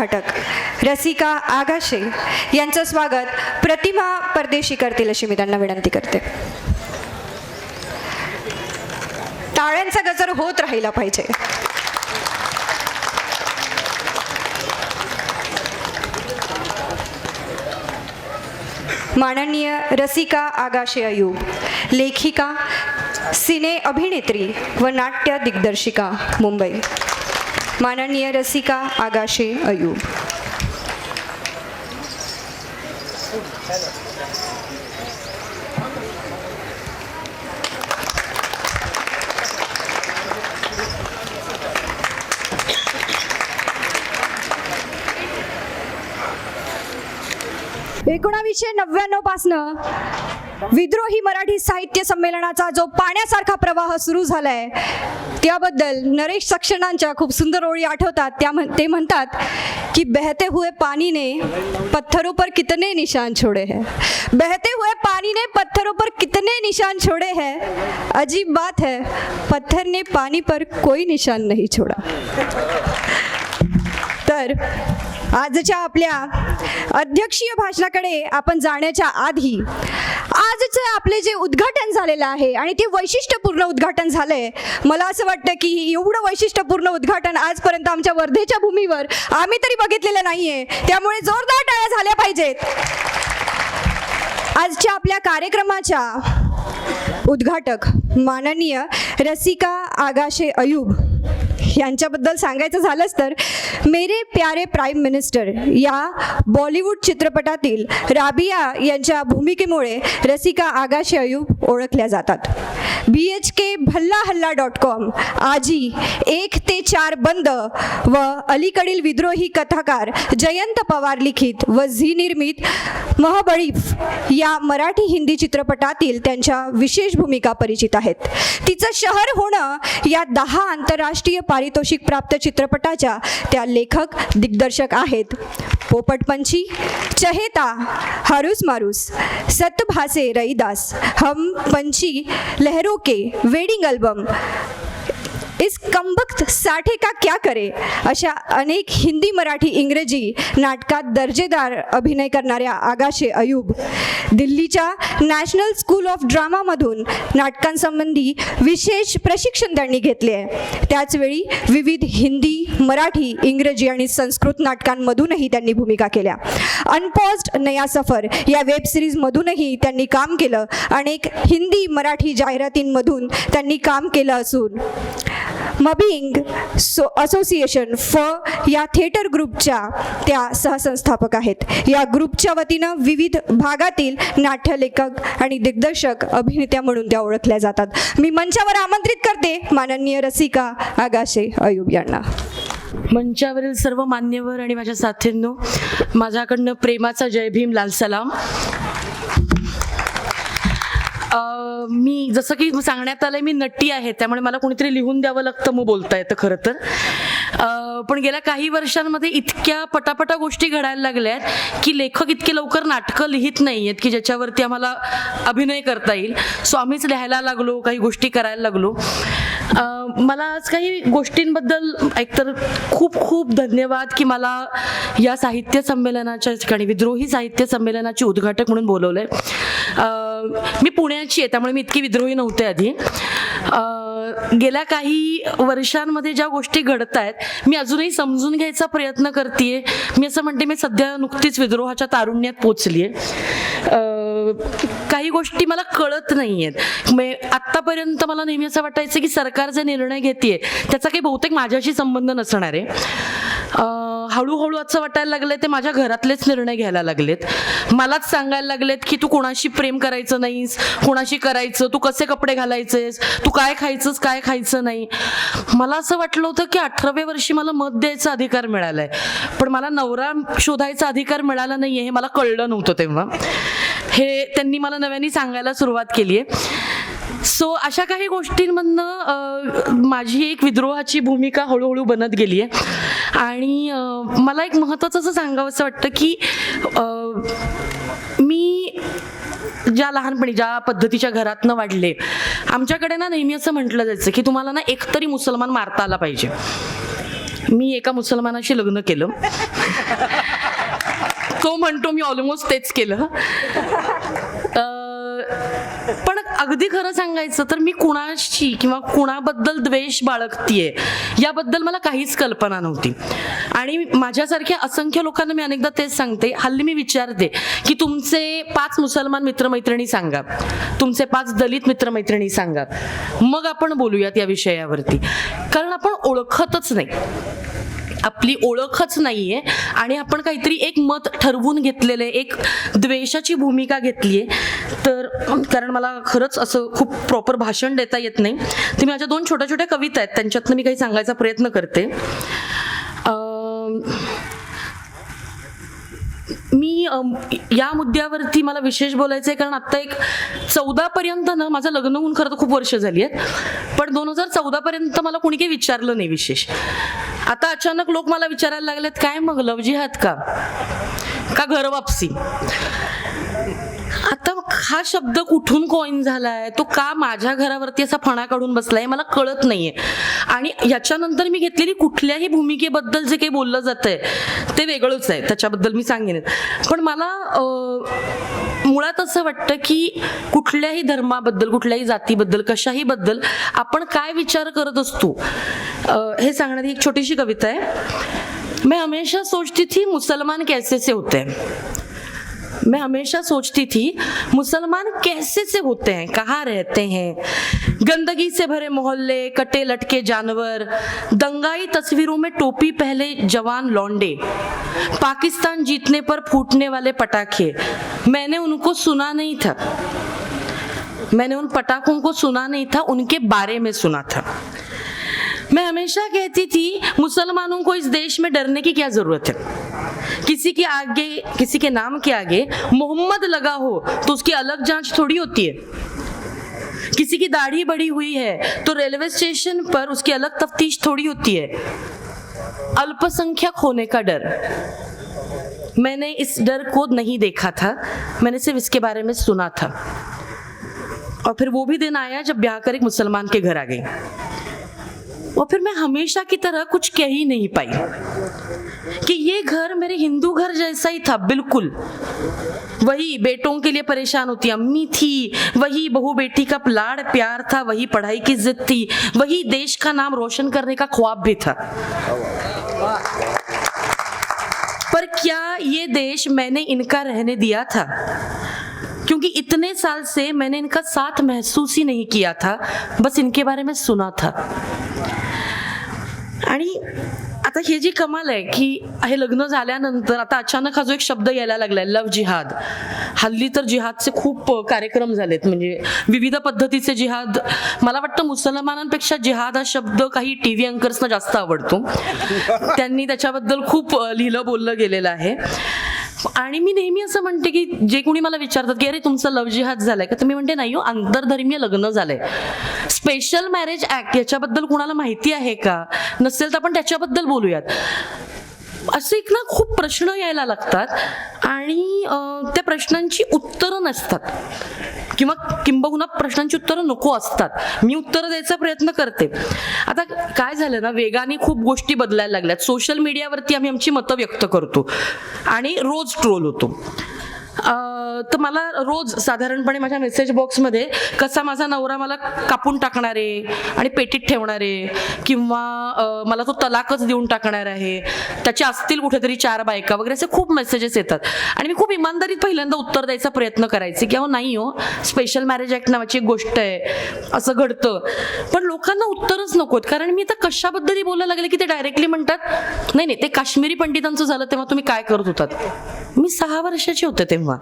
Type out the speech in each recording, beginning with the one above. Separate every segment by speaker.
Speaker 1: उद्घाटक रसिका आगाशे यांचं स्वागत प्रतिमा परदेशी करतील अशी मी त्यांना विनंती करते. टाळ्यांचा गजर होत राहिला पाहिजे. माननीय रसिका आगाशे अयूब लेखिका सिने अभिनेत्री व नाट्य दिग्दर्शिका मुंबई. माननीय रसिका आगाशे अयूब एकोणावीसशे नव्याण्णव पासनं विद्रोही मराठी साहित्य संमेलनाचा जो पाण्यासारखा प्रवाह सुरू झालाय त्याबद्दल नरेश सक्षणांच्या खूप सुंदर ओळी आठवतात. त्या म्हण- ते म्हणतात की बहते हुए पाणी ने पत्थरों पर कितने निशान छोड़े हैं. बहते हुए पानी ने पत्थरों पर कितने निशान छोड़े हैं? अजीब बात है पत्थर ने पानी पर कोई निशान नहीं छोड़ा. तर आजच्या आपल्या अध्यक्षीय भाषणाकडे आपण जाण्याच्या आधी आजचं आपले जे उद्घाटन झालेलं आहे आणि ते वैशिष्ट्यपूर्ण उद्घाटन झालंय मला असं वाटतं की एवढं वैशिष्ट्यपूर्ण उद्घाटन आजपर्यंत आमच्या वर्धेच्या भूमीवर आम्ही तरी बघितलेलं नाही आहे त्यामुळे जोरदार टाळ्या झाल्या पाहिजेत. आजच्या आपल्या कार्यक्रमाच्या उद्घाटक माननीय रसिका आगाशे अयूब यांच्याबद्दल सांगायचं झालंच तर मेरे प्यारे प्राईम मिनिस्टर या बॉलिवूड चित्रपटातील राबिया यांच्या भूमिकेमुळे रसिका आगाशे अयूब ओळखल्या जातात. बी एच के भल्ला हल्ला डॉट कॉम आजी एक ते चार बंद व अलीकडील विद्रोही कथाकार जयंत पवार लिखित व झी निर्मित महबळीफ या मराठी हिंदी चित्रपटातील त्यांच्या विशेष भूमिका परिचित आहेत. तिचं शहर होणं या दहा आंतरराष्ट्रीय पारितोषिक प्राप्त चित्रपटाच्या त्या लेखक दिग्दर्शक आहेत. पोपटपंछी चहेता हारूस मारूस सतभासे रईदास हम पंछी लहरों के वेडिंग एल्बम इस कमबख्त साठे का क्या करे? अशा अनेक हिंदी मराठी इंग्रजी नाटकात दर्जेदार अभिनय करणाऱ्या आगाशे अयूब दिल्लीच्या नॅशनल स्कूल ऑफ ड्रामामधून नाटकांसंबंधी विशेष प्रशिक्षण त्यांनी घेतले आहे. त्याचवेळी विविध हिंदी मराठी इंग्रजी आणि संस्कृत नाटकांमधूनही त्यांनी भूमिका केल्या. अनपॉज्ड नया सफर या वेब सिरीजमधूनही त्यांनी काम केलं. अनेक हिंदी मराठी जाहिरातींमधून त्यांनी काम केलं असून. मबिंग सो असोसिएशन फ या थिएटर ग्रुपच्या त्या सहसंस्थापक आहेत. या ग्रुपच्या वतीनं विविध भागातील नाट्यलेखक आणि दिग्दर्शक अभिनेत्या म्हणून त्या ओळखल्या जातात. मी मंचावर आमंत्रित करते माननीय रसिका आगाशे अयूब यांना.
Speaker 2: मंचावरील सर्व मान्यवर आणि माझ्या साथींनो माझ्याकडनं प्रेमाचा जय भीम लाल सलाम. मी जसं की सांगण्यात आलंय मी नटी आहे त्यामुळे मला कोणीतरी लिहून द्यावं लागतं मग बोलता येतं खरं तर. पण गेल्या काही वर्षांमध्ये इतक्या पटापटा गोष्टी घडायला लागल्या आहेत की लेखक इतके लवकर नाटकं लिहित नाही आहेत की ज्याच्यावरती आम्हाला अभिनय करता येईल. सो आम्हीच लिहायला लागलो काही गोष्टी करायला लागलो. मला आज काही गोष्टींबद्दल एकतर खूप खूप धन्यवाद की मला या साहित्य संमेलनाच्या ठिकाणी विद्रोही साहित्य संमेलनाची उद्घाटक म्हणून बोलवलंय. आहे मी पुण्याची आहे त्यामुळे मी इतकी विद्रोही नव्हते आधी. गेल्या काही वर्षांमध्ये ज्या गोष्टी घडत आहेत मी अजूनही समजून घ्यायचा प्रयत्न करते मी असं म्हणते मी सध्या नुकतीच विद्रोहाच्या तारुण्यात पोचली आहे काही गोष्टी मला कळत नाही आहेत आत्तापर्यंत मला नेहमी असं वाटायचं की सरकार जे निर्णय घेते त्याचा काही बहुतेक माझ्याशी संबंध नसणार आहे. हळूहळू असं वाटायला लागलंय ते माझ्या घरातलेच निर्णय घ्यायला लागलेत. मलाच सांगायला लागलेत की तू कोणाशी प्रेम करायचं नाहीस कोणाशी करायचं तू कसे कपडे घालायचेस तू काय खायचंस काय खायचं नाही. मला असं वाटलं होतं की अठराव्या वर्षी मला मत द्यायचा अधिकार मिळालाय. पण मला नवरा शोधायचा अधिकार मिळाला नाहीये हे मला कळलं नव्हतं तेव्हा. हे त्यांनी मला नव्याने सांगायला सुरुवात केली आहे. सो अशा काही गोष्टींमधनं माझी एक विद्रोहाची भूमिका हळूहळू बनत गेली आहे. आणि मला एक महत्त्वाचं असं सांगावं असं वाटतं की मी ज्या लहानपणी ज्या पद्धतीच्या घरातनं वाढले आमच्याकडे ना नेहमी असं म्हटलं जायचं की तुम्हाला ना एकतरी मुसलमान मारता आला पाहिजे. मी एका मुसलमानाशी लग्न केलं. तो म्हणतो मी ऑलमोस्ट तेच केलं. अगदी खरं सांगायचं तर मी कुणाशी किंवा कुणाबद्दल द्वेष बाळगतीये याबद्दल मला काहीच कल्पना नव्हती. आणि माझ्यासारख्या असंख्य लोकांना मी अनेकदा तेच सांगते हल्ली मी विचारते की तुमचे पाच मुसलमान मित्रमैत्रिणी सांगा. तुमचे पाच दलित मित्रमैत्रिणी सांगा. मग आपण बोलूयात या विषयावरती. कारण आपण ओळखतच नाही. आपली ओळखच नाहीये. आणि आपण काहीतरी एक मत ठरवून घेतलेलं आहे एक द्वेषाची भूमिका घेतली आहे तर कारण मला खरंच असं खूप प्रॉपर भाषण देता येत नाही. तर माझ्या दोन छोट्या छोट्या कविता आहेत त्यांच्यातनं मी काही सांगायचा प्रयत्न करते. मी या मुद्द्यावरती मला विशेष बोलायचं आहे कारण आत्ता एक चौदा पर्यंत ना माझं लग्न होऊन खरं तर खूप वर्ष झाली आहेत. पण दोन हजार चौदा पर्यंत मला कोणी काही विचारलं नाही विशेष. आता अचानक लोक मला विचारायला लागलेत काय मग लव जिहाद का? का घर वापसी? आता हा शब्द कुठून कॉइन झालाय? तो का माझ्या घरावरती असा फणा काढून बसलाय मला कळत नाहीये. आणि याच्यानंतर मी घेतलेली कुठल्याही भूमिकेबद्दल जे काही बोललं जातंय ते वेगळंच आहे. त्याच्याबद्दल मी सांगेन. पण मला मुळात असं वाटतं की कुठल्याही धर्माबद्दल कुठल्याही जातीबद्दल कशाही बद्दल आपण काय विचार करत असतो? हे सांगणारी एक छोटीशी कविता आहे. मैं हमेशा सोचती थी मुसलमान कैसे से होते हैं? मैं हमेशा सोचती थी, मुसलमान कैसे से होते हैं, कहाँ रहते हैं? गंदगी से भरे मोहल्ले, कटे लटके जानवर, दंगाई तस्वीरों में टोपी पहले जवान लौंडे, पाकिस्तान जीतने पर फूटने वाले पटाखे। मैंने उनको सुना नहीं था। मैंने उन पटाखों को सुना नहीं था, उनके बारे में सुना था। मैं हमेशा कहती थी, मुसलमानों को इस देश में डरने की क्या ज़रूरत है? किसी के आगे, किसी के नाम के आगे मोहम्मद लगा हो तो उसकी अलग जाँच थोड़ी होती है। किसी की दाढ़ी बड़ी हुई है तो रेलवे स्टेशन पर उसकी अलग तफ्तीश थोड़ी होती है। अल्पसंख्यक होने का डर। मैंने इस डर को नहीं देखा था, मैंने सिर्फ़ इसके बारे में सुना था। और फिर वो भी दिन आया जब ब्याह कर एक मुसलमान के घर आ गई। और फिर मैं हमेशा की तरह कुछ कह ही नहीं पाई। कि ये घर मेरे हिंदू घर जैसा ही था, बिल्कुल। वही बेटों के लिए परेशान होती, अम्मी थी, वही बहू बेटी का लाड़ प्यार था, वही पढ़ाई की जिद थी, वही देश का नाम रोशन करने का ख्वाब भी था। पर क्या ये देश मैंने इनका रहने दिया था? क्योंकि इतने साल से मैंने इनका साथ महसूस ही नहीं किया था, बस इनके बारे में सुना था। आता हे जी कमाल आहे की हे लग्न झाल्यानंतर आता अचानक हा जो एक शब्द यायला लागलाय लव जिहाद. हल्ली तर जिहादचे खूप कार्यक्रम झालेत. म्हणजे विविध पद्धतीचे जिहाद. मला वाटतं मुसलमानांपेक्षा जिहाद हा शब्द काही टी व्ही अँकर्सना जास्त आवडतो. त्यांनी त्याच्याबद्दल खूप लिहिलं बोललं गेलेलं आहे. आणि मी नेहमी असं म्हणते की जे कोणी मला विचारतात की अरे तुमचं लव जिहाद झालाय का? तुम्ही म्हणते नाही हो आंतरधर्मीय लग्न झालंय. स्पेशल मॅरेज ऍक्ट याच्याबद्दल कुणाला माहिती आहे का? नसेल तर आपण त्याच्याबद्दल बोलूयात. असे एक ना खूप प्रश्न यायला लागतात आणि त्या प्रश्नांची उत्तरं नसतात. किंवा किंबहुना प्रश्नांची उत्तरं नको असतात. मी उत्तरं द्यायचा प्रयत्न करते. आता काय झालं ना वेगाने खूप गोष्टी बदलायला लागल्यात. सोशल मीडियावरती आम्ही आमची मतं व्यक्त करतो. आणि रोज ट्रोल होतो. तर मला रोज साधारणपणे माझ्या मेसेज बॉक्समध्ये कसा माझा नवरा मला कापून टाकणार आहे आणि पेटीत ठेवणार आहे किंवा मला तो तलाकच देऊन टाकणार आहे त्याच्या असतील कुठेतरी चार बायका वगैरे असे खूप मेसेजेस येतात. आणि मी खूप इमानदारीत पहिल्यांदा उत्तर द्यायचा प्रयत्न करायचे की अहो नाही हो स्पेशल मॅरेज ऍक्ट नावाची एक गोष्ट आहे असं घडतं. पण लोकांना उत्तरच नकोत कारण मी आता कशाबद्दल बोलायला लागले की ते डायरेक्टली म्हणतात नाही नाही ते काश्मीरी पंडितांचं झालं तेव्हा तुम्ही काय करत होतात? मी सहा वर्षाचे होते तेव्हा.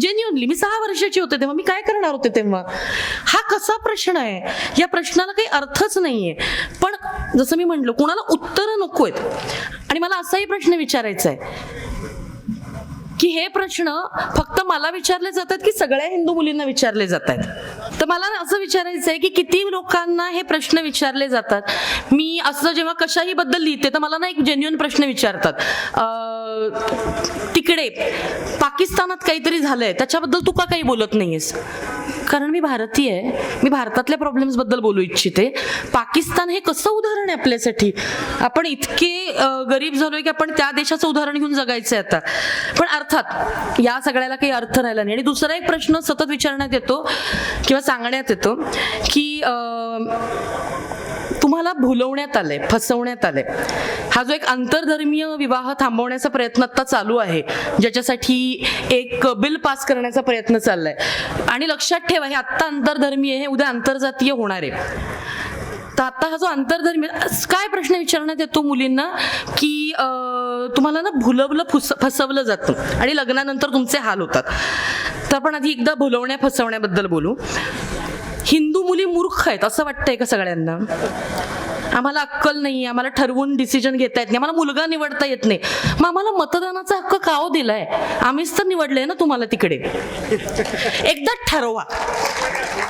Speaker 2: जेन्युअनली मी सहा वर्षाची होते तेव्हा. मी काय करणार होते तेव्हा? हा कसा प्रश्न आहे? या प्रश्नाला काही अर्थच नाहीये. पण जसं मी म्हटलं कुणाला उत्तरं नको आहेत आणि मला असाही प्रश्न विचारायचा आहे की हे प्रश्न फक्त मला विचारले जातात की सगळ्या हिंदू मुलींना विचारले जात आहेत तर मला असं विचारायचं आहे की किती लोकांना हे प्रश्न विचारले जातात? मी असं जेव्हा कशाही बद्दल लिहिते तर मला ना एक जेन्युअन प्रश्न विचारतात. तिकडे पाकिस्तानात काहीतरी झालंय त्याच्याबद्दल तू का काही बोलत नाहीयेस? कारण मी भारतीय आहे. मी भारतातल्या प्रॉब्लेम्सबद्दल बोलू इच्छिते. पाकिस्तान हे कसं उदाहरण आहे आपल्यासाठी? आपण इतके गरीब झालोय की आपण त्या देशाचं उदाहरण घेऊन जगायचं आहे आता. पण अर्थात या सगळ्याला काही अर्थ राहिला नाही. आणि दुसरा एक प्रश्न सतत विचारण्यात येतो किंवा सांगण्यात येतो की तुम्हाला भुलवण्यात आलंय फसवण्यात आलंय. हा जो एक आंतरधर्मीय विवाह थांबवण्याचा प्रयत्न आता चालू आहे ज्याच्यासाठी एक बिल पास करण्याचा प्रयत्न चाललाय. आणि लक्षात ठेवा हे आत्ता आंतरधर्मीय हे उद्या आंतरजातीय होणार आहे. तर आता हा जो आंतरधर्मी काय प्रश्न विचारण्यात येतो मुलींना? की तुम्हाला ना भुलवलं फुस फसवलं जातं आणि लग्नानंतर तुमचे हाल होतात. तर आपण आधी एकदा भुलवण्या फसवण्याबद्दल बोलू. हिंदू मुली मूर्ख आहेत असं वाटतंय का सगळ्यांना? आम्हाला अक्कल नाही आम्हाला ठरवून डिसिजन घेता येत नाही आम्हाला मुलगा निवडता येत नाही. मग आम्हाला मतदानाचा हक्क का हो दिलाय? आम्हीच तर निवडले ना तुम्हाला तिकडे. एकदा ठरवा.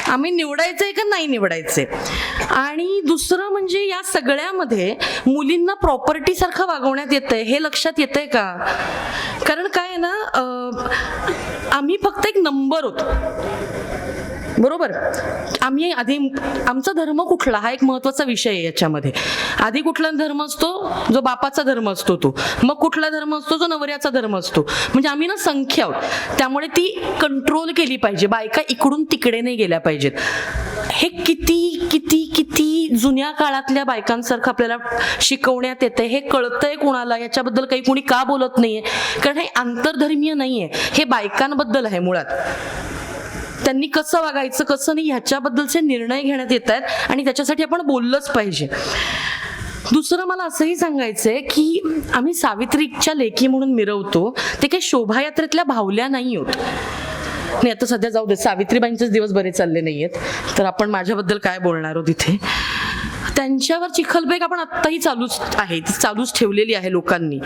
Speaker 2: आम्ही निवडायचंय का नाही निवडायचंय? आणि दुसरं म्हणजे या सगळ्यामध्ये मुलींना प्रॉपर्टी सारखं वागवण्यात येतंय. हे लक्षात येतंय का? कारण काय आहे ना आम्ही फक्त एक नंबर होतो. बरोबर. आम्ही आधी आमचा धर्म कुठला? हा एक महत्त्वाचा विषय आहे याच्यामध्ये. आधी कुठला धर्म असतो? जो बापाचा धर्म असतो तो. मग कुठला धर्म असतो? जो नवऱ्याचा धर्म असतो. म्हणजे आम्ही ना संख्या आहोत. त्यामुळे ती कंट्रोल केली पाहिजे. बायका इकडून तिकडे नाही गेल्या पाहिजेत. हे किती किती किती जुन्या काळातल्या बायकांसारखं आपल्याला शिकवण्यात येतं हे कळतंय कोणाला? याच्याबद्दल काही कोणी का बोलत नाहीये? कारण हे आंतरधर्मीय नाहीये. हे बायकांबद्दल आहे मुळात. त्यांनी कसं वागायचं कसं नाही ह्याच्याबद्दलचे निर्णय घेण्यात येत आहेत आणि त्याच्यासाठी आपण बोललंच पाहिजे. दुसरं मला असंही सांगायचंय की आम्ही सावित्रीच्या लेखी म्हणून मिरवतो ते काही शोभायात्रेतल्या भावल्या नाही होत. नाही आता सध्या जाऊ दे सावित्रीबाईंचेच दिवस बरे चालले नाही आहेत तर आपण माझ्याबद्दल काय बोलणार आहोत इथे? त्यांच्यावर चिखलबेग आपण आत्ताही चालूच आहे ती चालूच ठेवलेली आहे लोकांनी.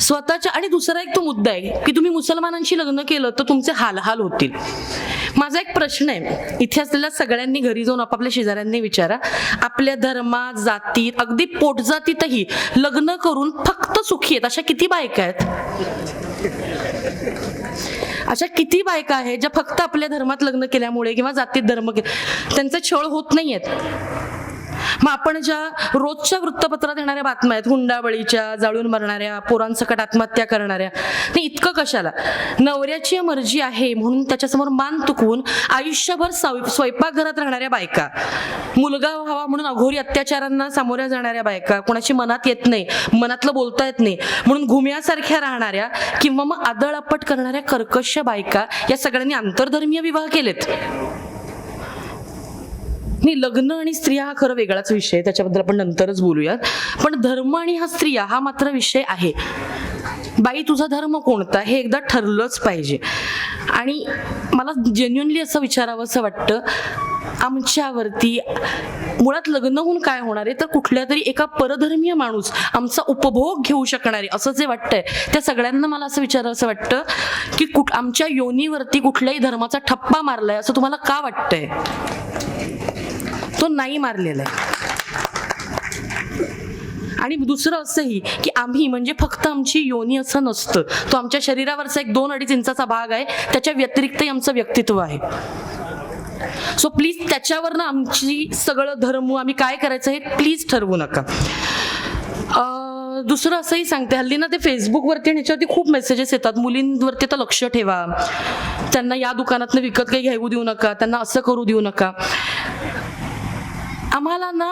Speaker 2: स्वतःच्या आणि दुसरा एक तो मुद्दा आहे की तुम्ही मुसलमानांशी लग्न केलं तर तुमचे हालहाल होतील. माझा एक प्रश्न आहे. इथे असलेल्या सगळ्यांनी घरी जाऊन आपापल्या शेजाऱ्यांनी विचारा. आपल्या धर्मात जातीत अगदी पोटजातीतही लग्न करून फक्त सुखी आहेत. अशा किती बायका आहेत? अशा किती बायका आहेत ज्या फक्त आपल्या धर्मात लग्न केल्यामुळे किंवा जातीत धर्म के छळ होत नाहीयेत. मग आपण ज्या रोजच्या वृत्तपत्रात येणाऱ्या बातम्या आहेत हुंडाबळीच्या जाळून मरणाऱ्या पोरांसकट आत्महत्या करणाऱ्या ते इतकं कशाला? नवऱ्याची मर्जी आहे म्हणून त्याच्यासमोर मान तुकवून आयुष्यभर स्वयंपाकघरात राहणाऱ्या बायका मुलगा व्हावा म्हणून अघोरी अत्याचारांना सामोऱ्या जाणाऱ्या बायका कोणाची मनात येत नाही मनातलं बोलता येत नाही म्हणून घुम्यासारख्या राहणाऱ्या किंवा मग आदळापट करणाऱ्या कर्कश बायका या सगळ्यांनी आंतरधर्मीय विवाह केलेत. नाही लग्न आणि स्त्रिया हा खरं वेगळाच विषय आहे. त्याच्याबद्दल आपण नंतरच बोलूयात. पण धर्म आणि हा स्त्रिया हा मात्र विषय आहे. बाई तुझा धर्म कोणता? हे एकदा ठरलंच पाहिजे. आणि मला जेन्युनली असं विचारावं असं वाटतं आमच्यावरती मुळात लग्न होऊन काय होणार आहे? तर कुठल्या तरी एका परधर्मीय माणूस आमचा उपभोग घेऊ शकणार आहे असं जे वाटतंय त्या सगळ्यांना मला असं विचारावं असं वाटतं की कुठ आमच्या योनीवरती कुठल्याही धर्माचा ठप्पा मारलाय असं तुम्हाला का वाटतंय? तो नाही मारलेला आहे. आणि दुसरं असंही की आम्ही म्हणजे फक्त आमची योनी असं नसतं. तो आमच्या शरीरावरचा एक दोन अडीच इंचाचा भाग आहे. त्याच्या व्यतिरिक्तही आमचं व्यक्तित्व आहे. सो प्लीज त्याच्यावरनं आमची सगळं धर्म आम्ही काय करायचं हे प्लीज ठरवू नका. दुसरं असंही सांगते. हल्ली ना ते फेसबुकवरती आणि ह्याच्यावरती खूप मेसेजेस येतात. मुलींवरती तर लक्ष ठेवा. त्यांना या दुकानातनं विकत काही घेऊ देऊ नका. त्यांना असं करू देऊ नका. आम्हाला ना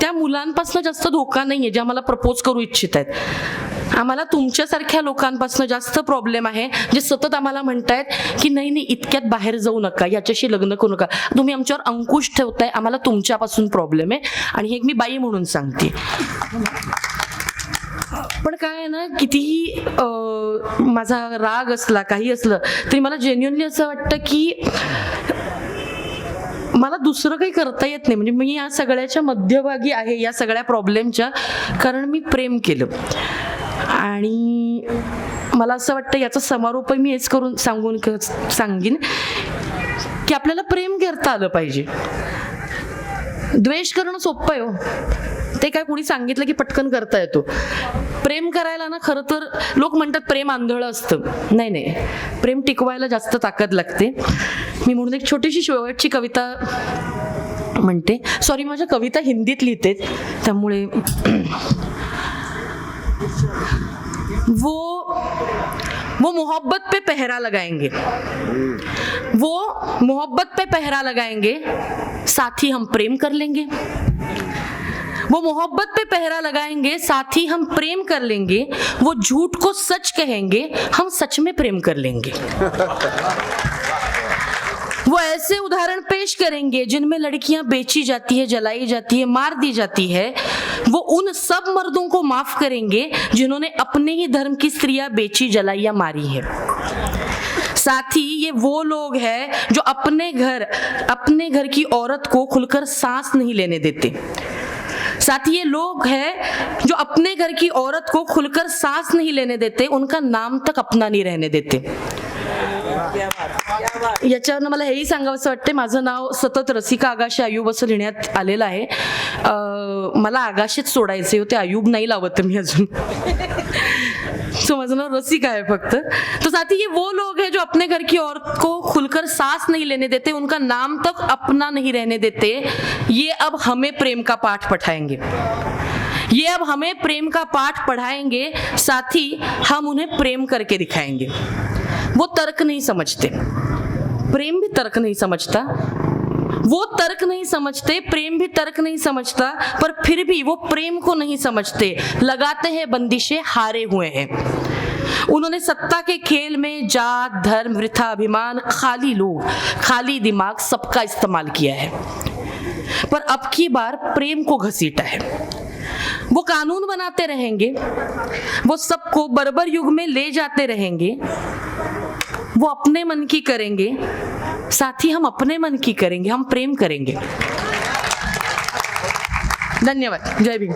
Speaker 2: त्या मुलांपासून जास्त धोका नाही आहे जे आम्हाला प्रपोज करू इच्छित आहेत. आम्हाला तुमच्यासारख्या लोकांपासून जास्त प्रॉब्लेम आहे जे सतत आम्हाला म्हणतायत की नाही नाही इतक्यात बाहेर जाऊ नका याच्याशी लग्न करू नका. तुम्ही आमच्यावर अंकुश ठेवताय आम्हाला तुमच्यापासून प्रॉब्लेम आहे. आणि हे एक मी बाई म्हणून सांगते. पण काय आहे ना कितीही माझा राग असला काही असलं तरी मला जेन्युअनली असं वाटतं की मला दुसरं काही करता येत नाही. म्हणजे मी या सगळ्याच्या मध्यभागी आहे या सगळ्या प्रॉब्लेमच्या कारण मी प्रेम केलं. आणि मला असं वाटतं याचा समारोप मी हेच करून सांगून क- सांगीन की आपल्याला प्रेम करता आलं पाहिजे. द्वेष करणं सोपं आहे हो. ते काय कुणी सांगितलं की पटकन करता येतो. प्रेम करायला ना खरं तर लोक म्हणतात प्रेम आंधळं असतं. नाही नाही. प्रेम टिकवायला जास्त ताकद लागते. मी म्हणून एक छोटीशी शेवटची कविता म्हणते. सॉरी माझ्या कविता हिंदीत लिहिते त्यामुळे वो वो मोहब्बत पे पहरा लगाएंगे. वो मोहब्बत पे पहरा लगाएंगे साथ ही हम प्रेम कर लेंगे. वो मोहब्बत पे पहरा लगाएंगे साथ ही हम प्रेम कर लेंगे. वो झूठ को सच कहेंगे हम सच में प्रेम कर लेंगे. वो ऐसे उदाहरण पेश करेंगे जिनमें लड़कियाँ बेची जाती है, जलाई जाती है, मार दी जाती है। वो उन सब मर्दों को माफ़ करेंगे जिन्होंने अपने ही धर्म की स्त्रियाँ बेची जलाई या मारी है। साथ ही ये वो लोग हैं जो अपने घर अपने घर की औरत को खुलकर सांस नहीं लेने देते। साथ ही ये लोग हैं जो अपने घर की औरत को खुलकर सांस नहीं लेने देते, उनका नाम तक अपना नहीं रहने देते। याच्यावरनं मला हेही सांगावंसं वाटते माझं नाव सतत रसिका आगाशे आयुब असं लिहिण्यात आलेलं आहे. मला आगाशेच सोडायचे होते आयुब नाही लावत मी अजून. सो माझं नाव रसिका है फक्त. तो साथी ये वो लोग हैं जो अपने घर की औरत को खुलकर सांस नहीं लेने देते उनका नाम तक अपना नहीं रहने देते ये अब हमें प्रेम का पाठ पढ़ाएंगे। ये अब हमें प्रेम का पाठ पढ़ाएंगे साथ ही हम उन्हें प्रेम करके दिखाएंगे। वो तर्क नहीं समझते। प्रेम भी तर्क नहीं समझता। वो तर्क नहीं समझते, प्रेम भी तर्क नहीं समझता, पर फिर भी वो प्रेम को नहीं समझते। लगाते हैं बंदिशें, हारे हुए हैं। उन्होंने सत्ता के खेल में जात, धर्म, वृथा, अभिमान, खाली लोग, खाली दिमाग सबका इस्तेमाल किया है। पर अब की बार प्रेम को घसीटा है। वो कानून बनाते रहेंगे, वो सबको बर्बर युग में ले जाते रहेंगे वो अपने मन की करेंगे साथ ही हम अपने मन की करेंगे हम प्रेम करेंगे। धन्यवाद। जय भीम।